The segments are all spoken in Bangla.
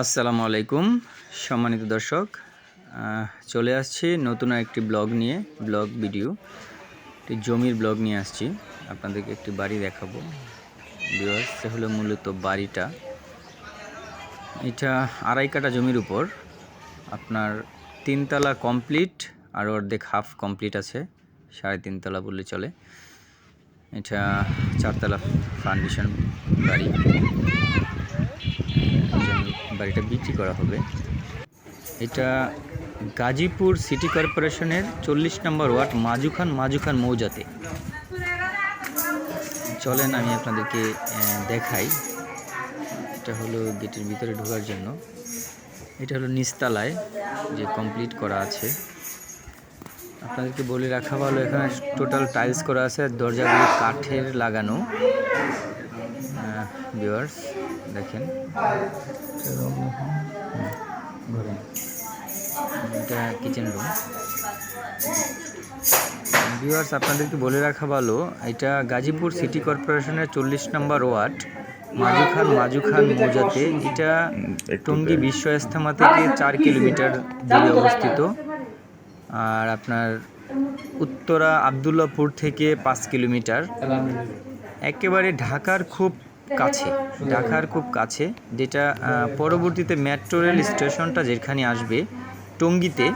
আসসালামু আলাইকুম, সম্মানিত দর্শক। চলে আসছি নতুন একটি ব্লগ নিয়ে, ব্লগ ভিডিও। একটি জমির ব্লগ নিয়ে আসছি, আপনাদেরকে একটি বাড়ি দেখাবো। সে হলো মূলত বাড়িটা। এটা আড়াই কাটা জমির উপর। আপনার তিনতলা কমপ্লিট আর অর্ধেক হাফ কমপ্লিট আছে, সাড়ে তিনতলা বললে চলে। এটা চারতলা ফাউন্ডেশন বাড়ি। বাড়িটা বিক্রি করা হবে। এটা গাজীপুর সিটি কর্পোরেশনের চল্লিশ নম্বর ওয়ার্ড মাজুখান মাজুখান মৌজাতে। চলেন আমি আপনাদেরকে দেখাই। এটা হলো গেটের ভিতরে ঢোকার জন্য। এটা হলো নিচতলায় যে কমপ্লিট করা আছে। আপনাদেরকে বলে রাখা ভালো, এখানে টোটাল টাইলস করা আছে দরজাগুলো কাঠের লাগানো। ভিউয়ার্স, দেখেন। এটা কিচেন রুম ভিউয়ার্স আপনাদেরকে বলে রাখা ভালো, এটা গাজীপুর সিটি কর্পোরেশনের চল্লিশ নম্বর ওয়ার্ড মাজুখান মাজুখান মৌজাতে। এটা টঙ্গী বিশ্ব ইস্তেমা থেকে চার কিলোমিটার দূরে অবস্থিত। আর আপনার উত্তরা আবদুল্লাপুর থেকে পাঁচ কিলোমিটার। একেবারে ঢাকার খুব কাছে, ঢাকার খুব কাছে, যেটা পরবর্তীতে মেট্রো রেল স্টেশনটা যেখানে আসবে, টঙ্গীতে,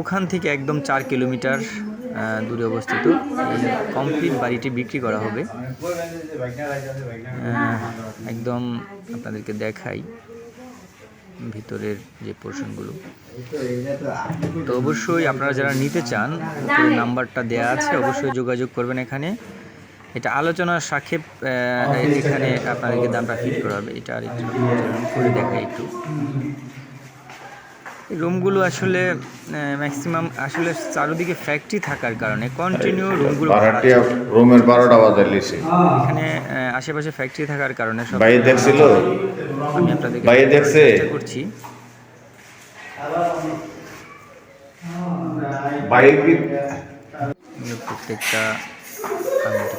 ওখান থেকে একদম চার কিলোমিটার দূরে অবস্থিত। এই কমপ্লিট বাড়িটি বিক্রি করা হবে। একদম আপনাদেরকে দেখাই ভিতরের যে পোর্শনগুলো তো অবশ্যই আপনারা যারা নিতে চান নাম্বারটা দেয়া আছে, অবশ্যই যোগাযোগ করবেন এখানে। এটা আলোচনার সাক্ষেপ এখানে আপনাদেরকে দামটা ফিট করা হবে এটা আর একটু করে দেখাই একটু। রুমগুলো আসলে ম্যাক্সিমাম আসলে চারিদিকে ফ্যাক্টরি থাকার কারণে কন্টিনিউ রুমগুলো রুমের বারোটা বাজার লিছি। এখানে আশেপাশে ফ্যাক্টরি থাকার কারণে সব বাইরে দেখছিল? আমি আপনাদেরকে বাইরে দেখছে? করছি। প্রত্যেকটা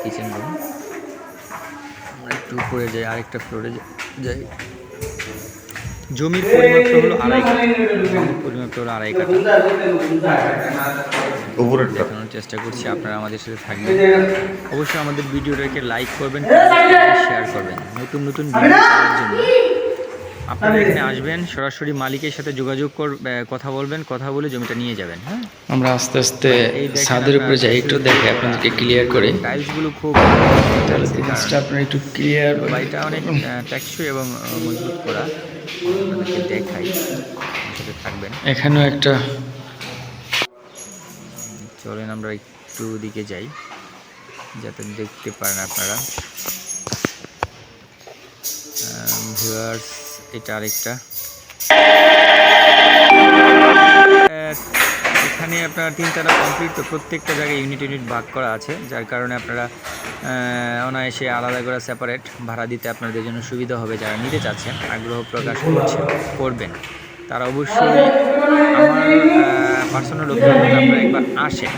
কিচেন রুম আমরা একটু উপরে যাই আরেকটা ফ্লোরে যাই। জমির পরিমাপ হলো আড়াই কাঠা জমির পরিমাপটা হলো আড়াই কাঠা। দেখানোর চেষ্টা করছি আপনারা আমাদের সাথে থাকবেন। অবশ্যই আমাদের ভিডিওটাকে লাইক করবেন শেয়ার করবেন। নতুন নতুন ভিডিও পাওয়ার জন্য। আপনারা এখানে আসবেন সরাসরি মালিকের সাথে যোগাযোগ কর কথা বলবেন কথা বলে জমিটা নিয়ে যাবেন হ্যাঁ? আমরা আস্তে আস্তে এই ছাদের উপরে যাই একটু দেখে আপনাদেরকে ক্লিয়ার করে। টাইলসগুলো খুব তাহলে জিনিসটা আপনার একটু ক্লিয়ার বাড়িটা অনেক টেকসই এবং মজবুত করা। আপনাদেরকে দেখাই সাথে থাকবেন। এখানেও একটা চলেন আমরা একটু দিকে যাই যাতে দেখতে পারেন আপনারা। ভিউয়ার্স এটা আরেকটা। এখানে আপনার তিনতলা কমপ্লিট তো প্রত্যেকটা জায়গায় ইউনিট ইউনিট ভাগ করা আছে। যার কারণে আপনারা অনায়াসে আলাদা করে সেপারেট ভাড়া দিতে আপনাদের জন্য সুবিধা হবে যারা নিতে চাচ্ছেন, আগ্রহ প্রকাশ করছেন করবেন। তারা অবশ্যই আমার পার্সোনাল অভিজ্ঞতা আপনারা একবার আসেন।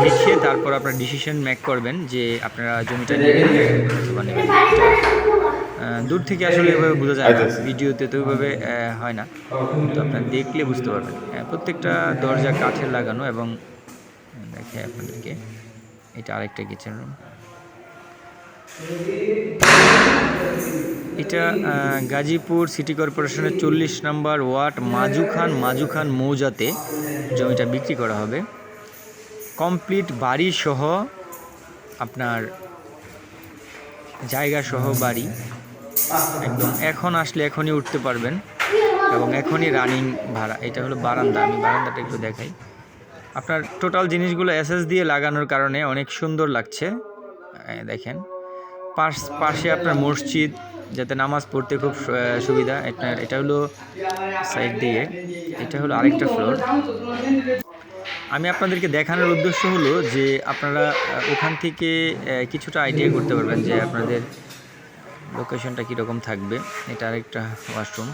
দেখে তারপর আপনার ডিসিশন মেক করবেন যে আপনারা জমিটা নেবেন অথবা নেবেন দূর থেকে আসলে এভাবে বোঝা যায় না। ভিডিওতে তো ওইভাবে হয় না। তো আপনার দেখলে বুঝতে পারবেন। প্রত্যেকটা দরজা কাঠের লাগানো এবং দেখে আপনাদেরকে এটা আরেকটা কিচেন রুম এটা গাজীপুর সিটি কর্পোরেশনের চল্লিশ নম্বর ওয়ার্ড মাজুখান মাজুখান মৌজাতে জমিটা বিক্রি করা হবে। কমপ্লিট বাড়ি সহ আপনার জায়গা সহ বাড়ি। একদম। এখন আসলে এখনই উঠতে পারবেন এবং এখনই রানিং ভাড়া। এটা হলো বারান্দা। আমি বারান্দাটা একটু দেখাই। আপনার টোটাল জিনিসগুলো এসএস দিয়ে লাগানোর কারণে অনেক সুন্দর লাগছে। দেখেন। পাশ, পাশে আপনার মসজিদ, যাতে নামাজ পড়তে খুব সুবিধা। এটা এটা হলো সাইড দিয়ে। এটা হলো আরেকটা ফ্লোর আমি আপনাদেরকে দেখানোর উদ্দেশ্য হলো যে আপনারা ওখান থেকে কিছুটা আইডিয়া করতে পারবেন যে আপনাদের লোকেশনটা কীরকম থাকবে? এটা আরেকটা ওয়াশরুম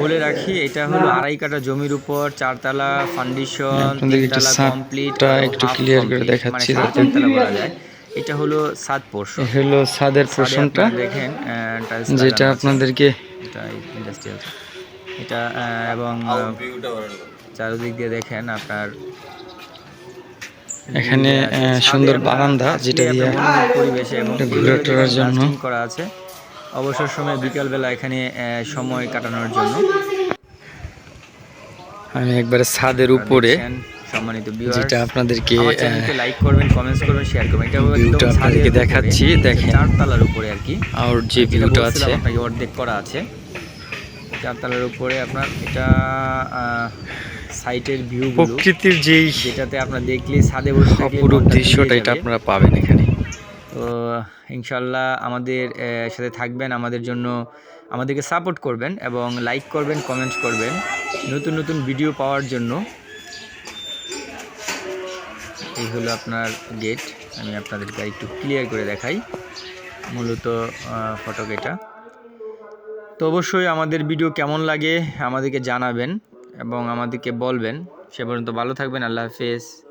বলে রাখি এটা হলো আড়াই কাটা জমির উপর চারতলা ফাউন্ডেশন তিনতলা ছাদটা কমপ্লিট একটু clear করে দেখাচ্ছি চারতলা বলা যায়। এটা হলো সাত পোর্শন হলো ছাদের পোর্শনটা দেখেন যেটা। আপনাদেরকে এটা ইন্ডাস্ট্রিয়াল এটা এবং চারিদিক দিয়ে দেখেন আপনার এখানে সুন্দর বারান্দা যেটা দিয়ে পরিবেশে এবং এইগুলো টোরার জন্য। করা আছে। অবসর সময় বিকালবেলা এখানে সময় কাটানোর জন্য। আমি একবারে ছাদের উপরে সম্মানিত যেটা আপনাদেরকে লাইক করবেন কমেন্টস করবেন শেয়ার করবেন। এটা ভিউটা আপনাদেরকে দেখাচ্ছি, দেখেন। চারতলার উপরে আর কি। আর যে ভিউটা আছে। আপনাকে অর্ধেক করা আছে। চারতলার উপরে আপনার এটা সাইটের ভিউ প্রকৃতির যেই যেটাতে আপনার দেখলে ছাদে বসে অপরূপ দৃশ্যটা এটা আপনারা পাবেন এখানে। তো ইনশাল্লাহ আমাদের সাথে থাকবেন আমাদের জন্য আমাদেরকে সাপোর্ট করবেন এবং লাইক করবেন কমেন্ট করবেন নতুন নতুন ভিডিও পাওয়ার জন্য। এই হলো আপনার গেট আমি আপনাদেরকে একটু ক্লিয়ার করে দেখাই। মূলত ফটক এটা। তো অবশ্যই আমাদের ভিডিও কেমন লাগে আমাদেরকে জানাবেন। এবং আমাদেরকে বলবেন। সে পর্যন্ত ভালো থাকবেন আল্লাহ হাফেজ।